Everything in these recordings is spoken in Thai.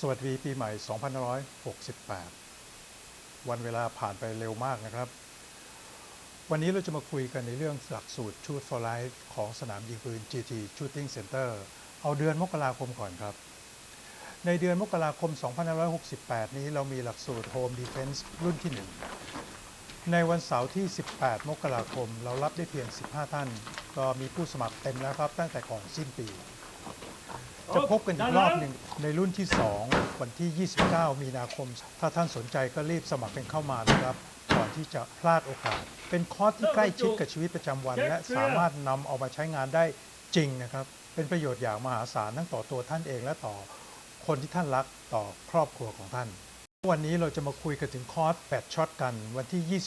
สวัสดีปีใหม่ 2568 วันเวลาผ่านไปเร็วมากนะครับ วันนี้เราจะมาคุยกันในเรื่องหลักสูตร Shoot for Life ของสนามยิงปืน GT Shooting Center เอาเดือนมกราคมก่อนครับ ในเดือนมกราคม 2568 นี้เรามีหลักสูตร Home Defense รุ่นที่ 1 ในวันเสาร์ที่ 18 มกราคม เรารับได้เพียง 15 ท่าน ก็มีผู้สมัครเต็มแล้วครับ ตั้งแต่ก่อนสิ้นปี จะพบกันอีกรอบหนึ่งในรุ่นที่ 2 วันที่ 29 มีนาคม ถ้าท่านสนใจก็รีบสมัครกันเข้ามานะครับก่อนที่จะพลาดโอกาส เป็นคอร์สที่ใกล้ชิดกับชีวิตประจำวัน และสามารถนำเอามาใช้งานได้จริงนะครับ เป็นประโยชน์อย่างมหาศาลทั้งต่อตัวท่านเองและต่อคนที่ท่านรักต่อครอบครัวของท่าน วันนี้เราจะมาคุยกันถึงคอร์ส8ช็อตกัน วันที่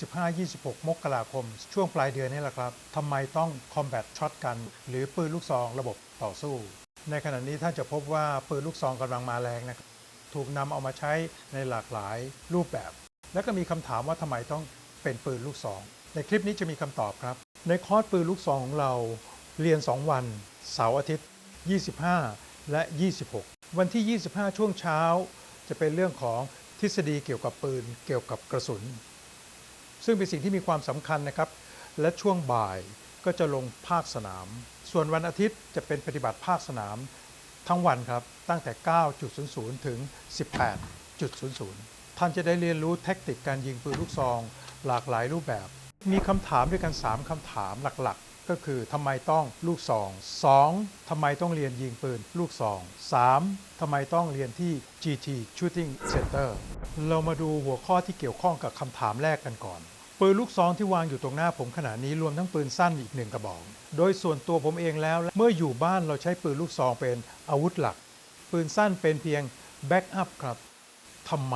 25-26 มกราคม ช่วงปลายเดือนนี้แหละครับทำไมต้อง combat ช็อตกัน หรือปืนลูกซองระบบต่อสู้ ในขณะนี้ท่านจะพบว่าปืนลูกซองกำลังมาแรงนะครับถูกนำเอามาใช้ในหลากหลายรูปแบบ แล้วก็มีคำถามว่าทำไมต้องเป็นปืนลูกซอง ในคลิปนี้จะมีคำตอบครับ ในคอร์สปืนลูกซองของเราเรียน 2 วัน เสาร์อาทิตย์ 25 และ 26 วันที่ 25 ช่วงเช้า จะเป็นเรื่องของทฤษฎีเกี่ยวกับปืนเกี่ยวกับกระสุน ซึ่งเป็นสิ่งที่มีความสำคัญนะครับ และช่วงบ่าย ก็จะลงภาคสนาม ส่วนวันอาทิตย์จะเป็นปฏิบัติภาคสนามทั้งวันครับ ตั้งแต่ 9.00 ถึง 18.00 ท่านจะได้เรียนรู้เทคนิคการยิงปืนลูกซอง หลากหลายรูปแบบ มีคำถามด้วยกัน 3 คำถามหลักๆ ก็คือทำไมต้องลูกซอง 2. ทำไมต้องเรียนยิงปืนลูกซอง 3. ทำไมต้องเรียนที่ GT Shooting Center เรามาดูหัวข้อที่เกี่ยวข้องกับคำถามแรกกันก่อน ปืนลูกซองที่วางอยู่ตรงหน้าผมขณะนี้รวมทั้งปืนสั้นอีกหนึ่งกระบอก โดยส่วนตัวผมเองแล้ว เมื่ออยู่บ้านเราใช้ปืนลูกซองเป็นอาวุธหลัก ปืนสั้นเป็นเพียงแบ็กอัพครับทำไม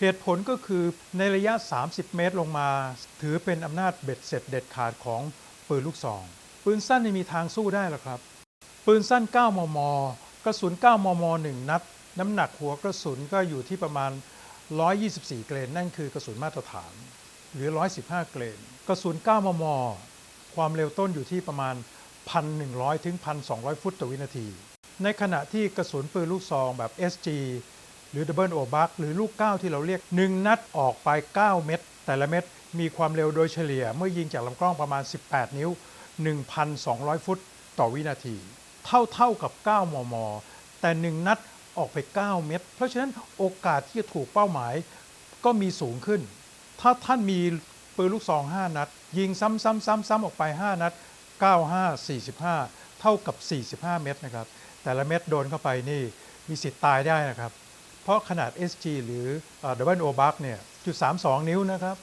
เหตุผลก็คือในระยะ 30 เมตรลงมา ถือเป็นอำนาจเบ็ดเสร็จเด็ดขาดของปืนลูกซอง ปืนสั้นไม่มีทางสู้ได้หรอกครับ ปืนสั้น 9 มม กระสุน 9 มม 1 นัด น้ำหนักหัวกระสุนก็อยู่ที่ประมาณ 124 เกรนนั่นคือกระสุนมาตรฐาน หรือ 115 เกรนกระสุน 9 มม ความเร็วต้นอยู่ที่ประมาณ 1,100 ถึง 1,200 ฟุตต่อวินาที ในขณะที่กระสุนปืนลูกซองแบบ SG หรือ Double O Buck หรือลูก9ที่เราเรียก 1 นัดออกไป 9 เม็ดแต่ละเม็ดมีความเร็วโดยเฉลี่ยเมื่อยิงจากลำกล้องประมาณ 18 นิ้ว 1,200 ฟุตต่อวินาที เท่าเท่ากับ 9 มม แต่ 1 นัดออกไป 9 เม็ดเพราะฉะนั้นโอกาสที่จะถูกเป้าหมายก็มีสูงขึ้น ถ้าท่านมีปืนลูกซอง5นัด ยิงซ้ำๆๆ ๆ ออกไป 5 นัด 95 45 เท่ากับ 45 เม็ดนะครับ แต่ละเม็ดโดนเข้าไปนี่มีสิทธิ์ตายได้นะครับ เพราะขนาด SG หรือเอ่อ Double O Buck เนี่ยจุด 32 นิ้วนะครับ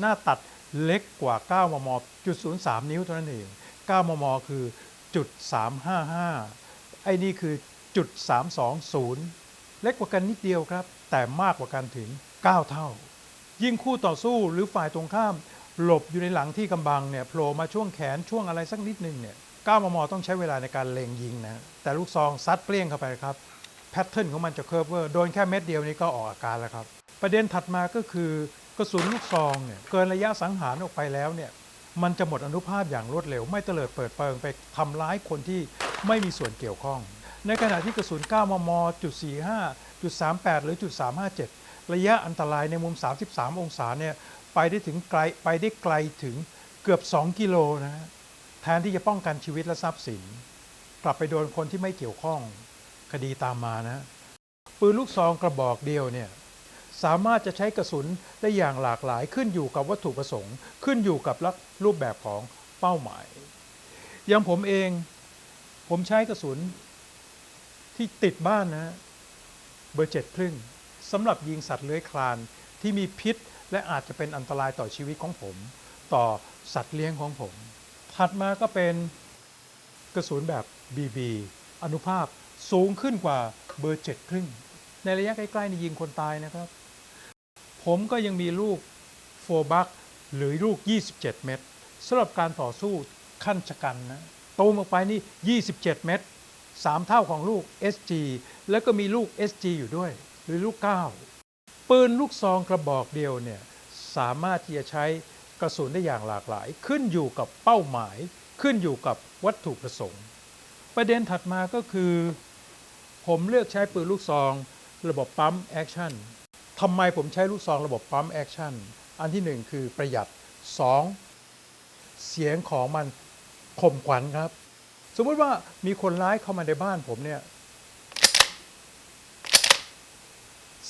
หน้าตัดเล็กกว่า 9 มม จุด 03 นิ้วเท่านั้นเอง 9 มม คือจุด 355 ไอ้นี่คือจุด 320 เล็กกว่ากันนิดเดียวครับ แต่มากกว่ากันถึง 9 เท่า ยิ่งคู่ต่อสู้หรือฝ่ายตรงข้าม หลบอยู่ในหลังที่กำบังเนี่ยโผล่มาช่วงแขนช่วงอะไรสักนิดนึงเนี่ย9มมต้องใช้เวลาในการเล็งยิงนะแต่ลูกซองซัดเปรี้ยงเข้าไปครับแพทเทิร์นของมันจะเคิร์ฟเวอร์โดนแค่เม็ดเดียวนี้ก็ออกอาการแล้วครับ ประเด็นถัดมาก็คือกระสุนลูกซองเนี่ยเกินระยะสังหารออกไปแล้วเนี่ยมันจะหมดอนุภาพอย่างรวดเร็ว ไม่เตลิดเปิดเปิงไปทำร้ายคนที่ไม่มีส่วนเกี่ยวข้อง ในขณะที่กระสุน 9 มม จุด45 จุด38 หรือจุด357 ระยะอันตรายในมุม 33 องศาเนี่ยไปได้ถึงไกลไปได้ไกลถึงเกือบ 2 กิโลนะฮะแทนที่จะป้องกันชีวิตและทรัพย์สิน กลับไปโดนคนที่ไม่เกี่ยวข้องคดีตามมานะปืนลูกซองกระบอกเดียวเนี่ยสามารถจะใช้กระสุนได้อย่างหลากหลายขึ้นอยู่กับวัตถุประสงค์ ขึ้นอยู่กับรูปแบบของเป้าหมาย อย่างผมเอง ผมใช้กระสุนที่ติดบ้านนะ เบอร์เจ็ดครึ่ง สำหรับยิงสัตว์เลื้อยคลานที่มีพิษ และอาจจะเป็นอันตรายต่อชีวิตของผม ต่อสัตว์เลี้ยงของผม ถัดมาก็เป็นกระสุนแบบ BB อนุภาพสูงขึ้นกว่าเบอร์เจ็ดครึ่ง ในระยะใกล้ๆนี่ยิงคนตายนะครับ ผมก็ยังมีลูกโฟบักหรือลูก 27 เม็ดสำหรับการต่อสู้ขั้นชะกันนะตูมออกไปนี่ 27 เม็ด3 เท่าของลูก SG แล้วก็มีลูก SG อยู่ด้วย หรือลูก9ปืนลูกซองกระบอกเดียวเนี่ยสามารถที่จะใช้กระสุนได้อย่างหลากหลาย ขึ้นอยู่กับเป้าหมาย ขึ้นอยู่กับวัตถุประสงค์ ประเด็นถัดมาก็คือ ผมเลือกใช้ปืนลูกซอง ระบบปั๊มแอคชั่นทำไมผมใช้ลูกซองระบบปั๊มแอคชั่นอันที่หนึ่งคือประหยัดสองเสียงของมันข่มขวัญครับ สมมติว่ามีคนร้ายเข้ามาในบ้านผมเนี่ย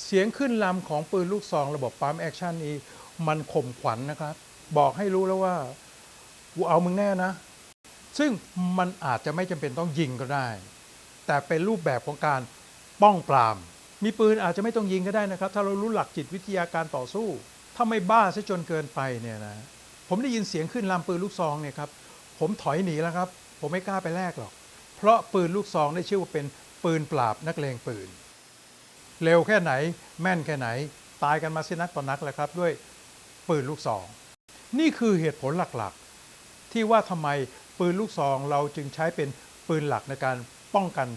เสียงขึ้นลำของปืนลูกซองระบบปั๊มแอคชั่นนี้มันข่มขวัญนะครับ บอกให้รู้แล้วว่ากูเอามึงแน่นะ ซึ่งมันอาจจะไม่จำเป็นต้องยิงก็ได้ แต่เป็นรูปแบบของการป้องปราม มีปืนอาจจะไม่ต้องยิงก็ได้นะครับ ถ้าเรารู้หลักจิตวิทยาการต่อสู้ ถ้าไม่บ้าซะจนเกินไปเนี่ยนะผมได้ยินเสียงขึ้นลำปืนลูกซองเนี่ยครับผมถอยหนีแล้วครับ ผมไม่กล้าไปแลกหรอก เพราะปืนลูกซองได้ชื่อว่าเป็นปืนปราบนักเลงปืน เร็วแค่ไหน แม่นแค่ไหน ตายกันมาสินักต่อนนักแล้วครับ ด้วยปืนลูกซอง นี่คือเหตุผลหลักๆ ที่ว่าทำไมปืนลูกซองเราจึงใช้เป็นปืนหลักในการป้องกัน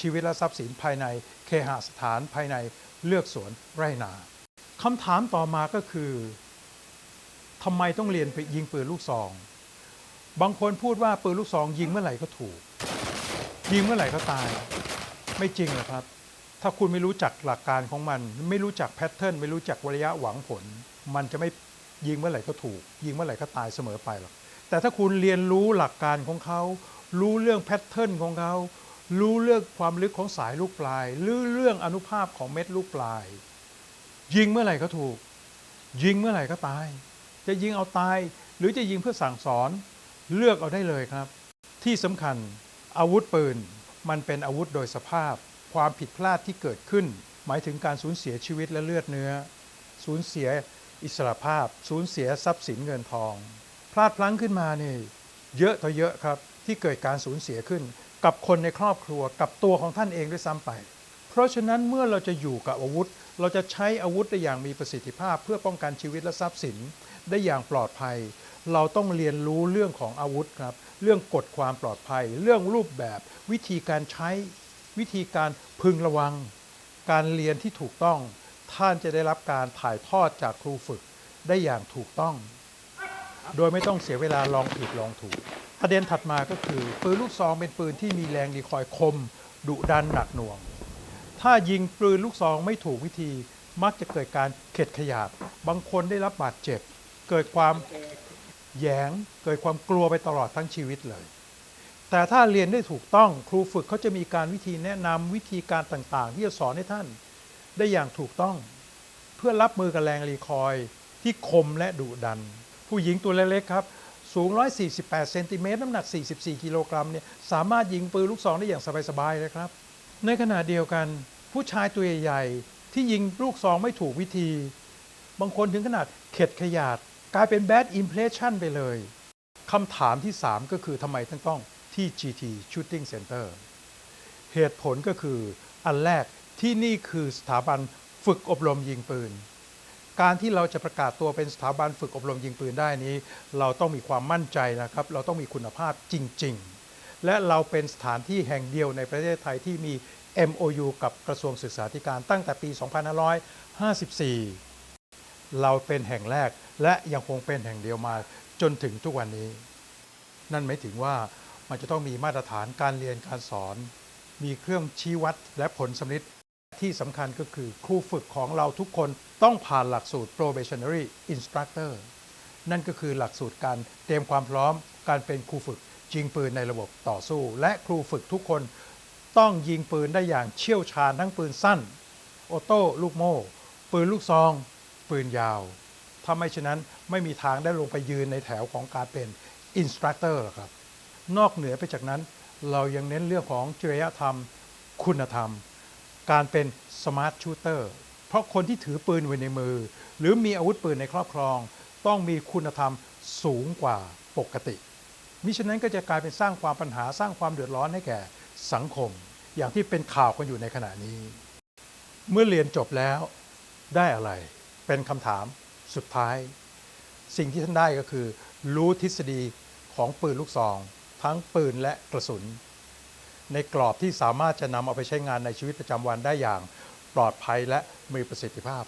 ชีวิตและทรัพย์สินภายในเคหสถานภายในเลือกสวนไร่นาคำถามต่อมาก็คือทำไมต้องเรียนไปยิงปืนลูกซอง บางคนพูดว่าปืนลูกซองยิงเมื่อไหร่ก็ถูก ยิงเมื่อไหร่ก็ตาย ไม่จริงหรอครับ ถ้าคุณไม่รู้จักหลักการของมัน ไม่รู้จักแพทเทิร์นไม่รู้จักระยะหวังผล มันจะไม่ยิงเมื่อไหร่ก็ถูก ยิงเมื่อไหร่ก็ตายเสมอไปหรอกแต่ถ้าคุณเรียนรู้หลักการของเขา รู้เรื่องแพทเทิร์นของเขา รู้เรื่องความลึกของสายลูกปลายหรือเรื่องอนุภาพของเม็ดลูกปลาย ยิงเมื่อไหร่ก็ถูก ยิงเมื่อไหร่ก็ตาย จะยิงเอาตาย หรือจะยิงเพื่อสั่งสอนเลือกเอาได้เลยครับ ที่สำคัญอาวุธปืนมันเป็นอาวุธโดยสภาพ ความผิดพลาดที่เกิดขึ้น หมายถึงการสูญเสียชีวิตและเลือดเนื้อ สูญเสียอิสรภาพ สูญเสียทรัพย์สินเงินทอง พลาดพลั้งขึ้นมานี่ เยอะต่อเยอะครับที่เกิดการสูญเสียขึ้น กับคนในครอบครัวกับตัวของท่านเองด้วยซ้ำไป เพราะฉะนั้นเมื่อเราจะอยู่กับอาวุธ เราจะใช้อาวุธได้อย่างมีประสิทธิภาพ เพื่อป้องกันชีวิตและทรัพย์สิน ได้อย่างปลอดภัย เราต้องเรียนรู้เรื่องของอาวุธครับเรื่องกฎความปลอดภัย เรื่องรูปแบบวิธีการใช้ วิธีการพึงระวัง การเรียนที่ถูกต้อง ท่านจะได้รับการถ่ายทอดจากครูฝึกได้อย่างถูกต้อง โดยไม่ต้องเสียเวลาลองผิดลองถูก ประเด็นถัดมาก็คือปืนลูกซองเป็นปืนที่มีแรงรีคอยคม ดุดันหนักหน่วง ถ้ายิงปืนลูกซองไม่ถูกวิธีมักจะเกิดการเข็ดขยาดบางคนได้รับบาดเจ็บ เกิดความแยงเกิดความกลัวไปตลอดทั้งชีวิตเลย แต่ถ้าเรียนได้ถูกต้องครูฝึกเขาจะมีการวิธีแนะนำวิธีการต่างๆ ที่จะสอนให้ท่าน ได้อย่างถูกต้อง เพื่อรับมือกับแรงรีคอยที่คมและดุดัน ผู้หญิงตัวเล็กๆครับ สูง 148 เซนติเมตรน้ำหนัก 44 กิโลกรัมเนี่ยสามารถยิงปืนลูกซองได้อย่างสบายๆเลยครับ ในขณะเดียวกัน ผู้ชายตัวใหญ่ๆที่ยิงลูกซองไม่ถูกวิธี บางคนถึงขนาดเข็ดขยาดกลายเป็น bad impression ไปเลยคำถามที่ 3 ก็คือทำไมท่านต้อง ที่ GT Shooting Center เหตุผลก็คืออันแรกที่นี่คือสถาบันฝึกอบรมยิงปืน การที่เราจะประกาศตัวเป็นสถาบันฝึกอบรมยิงปืนได้นี้ เราต้องมีความมั่นใจนะครับ เราต้องมีคุณภาพจริง ๆ และเราเป็นสถานที่แห่งเดียวในประเทศไทยที่มี MOU กับกระทรวงศึกษาธิการตั้งแต่ปี 2554 เราเป็นแห่งแรกและยังคงเป็นแห่งเดียวมาจนถึงทุกวันนี้ นั่นหมายถึงว่า มันจะต้องมีมาตรฐานการเรียนการสอน มีเครื่องชี้วัดและผลสำลิดที่สำคัญก็คือครูฝึกของเราทุกคนต้องผ่านหลักสูตร probationary instructor นั่นก็คือหลักสูตรการเตรียมความพร้อม การเป็นครูฝึกยิงปืนในระบบต่อสู้ และครูฝึกทุกคนต้องยิงปืนได้อย่างเชี่ยวชาญทั้งปืนสั้นออโต้ลูกโม่ ปืนลูกซอง ปืนยาว ถ้าไม่ฉะนั้นไม่มีทางได้ลงไปยืนในแถวของการเป็นอินสตรัคเตอร์หรอกครับ นอกเหนือไปจากนั้น เรายังเน้นเรื่องของจริยธรรม คุณธรรม การเป็นสมาร์ทชูเตอร์เพราะคนที่ถือปืนไว้ในมือ หรือมีอาวุธปืนในครอบครอง ต้องมีคุณธรรมสูงกว่าปกติมิฉะนั้นก็จะกลายเป็นสร้างความปัญหาสร้างความเดือดร้อนให้แก่สังคม อย่างที่เป็นข่าวกันอยู่ในขณะนี้ เมื่อเรียนจบแล้วได้อะไร เป็นคำถามสุดท้าย สิ่งที่ท่านได้ก็คือ รู้ทฤษฎีของปืนลูกซอง ทั้งปืนและกระสุน ในกรอบที่สามารถจะนำเอาไปใช้งานในชีวิตประจำวันได้อย่างปลอดภัยและมีประสิทธิภาพ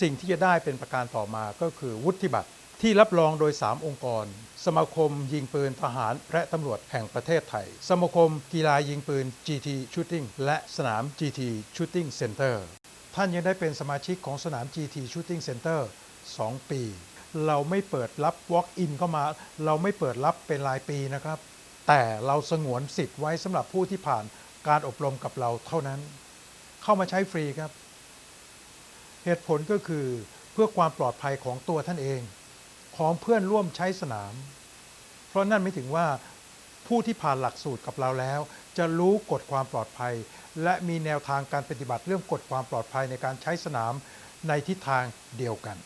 สิ่งที่จะได้เป็นประการต่อมาก็คือวุฒิบัตรที่รับรองโดย 3 องค์กร สมาคมยิงปืนทหารและตำรวจแห่งประเทศไทย สมาคมกีฬายิงปืน GT Shooting และสนาม GT Shooting Center ท่านยังได้เป็นสมาชิกของสนาม GT Shooting Center 2 ปี เราไม่เปิดรับ Walk-in เข้ามา เราไม่เปิดรับเป็นรายปีนะครับ แต่เราสงวนสิทธิ์ไว้สำหรับผู้ที่ผ่านการอบรมกับเราเท่านั้น เข้ามาใช้ฟรีครับ เหตุผลก็คือเพื่อความปลอดภัยของตัวท่านเอง ของเพื่อนร่วมใช้สนาม เพราะนั่นไม่ถึงว่าผู้ที่ผ่านหลักสูตรกับเราแล้ว จะรู้กฎความปลอดภัย และมีแนวทางการปฏิบัติเรื่องกฎความปลอดภัยในการใช้สนามในทิศทางเดียวกัน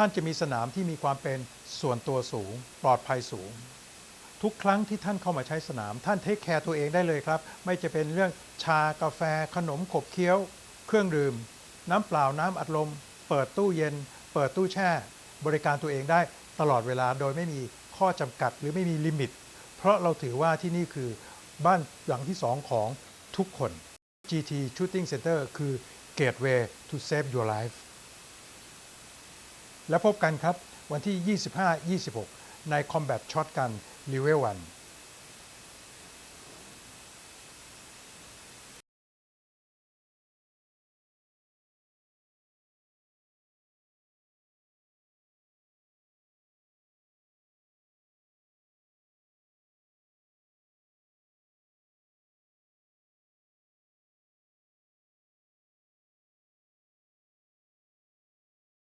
ท่านจะมีสนามที่มีความเป็นส่วนตัวสูง ปลอดภัยสูง ทุกครั้งที่ท่านเข้ามาใช้สนาม ท่านเทคแคร์ตัวเองได้เลยครับ ไม่จะเป็นเรื่องชากาแฟ ขนมขบเคี้ยว เครื่องดื่ม น้ำเปล่าน้ำอัดลม เปิดตู้เย็น เปิดตู้แช่ บริการตัวเองได้ตลอดเวลาโดยไม่มีข้อจำกัดหรือไม่มีลิมิต เพราะเราถือว่าที่นี่คือบ้านหลังที่สองของทุกคน GT Shooting Center คือ Gateway to Save Your Life และพบกันครับวันที่ 25-26 ใน Combat Shotgun Level 1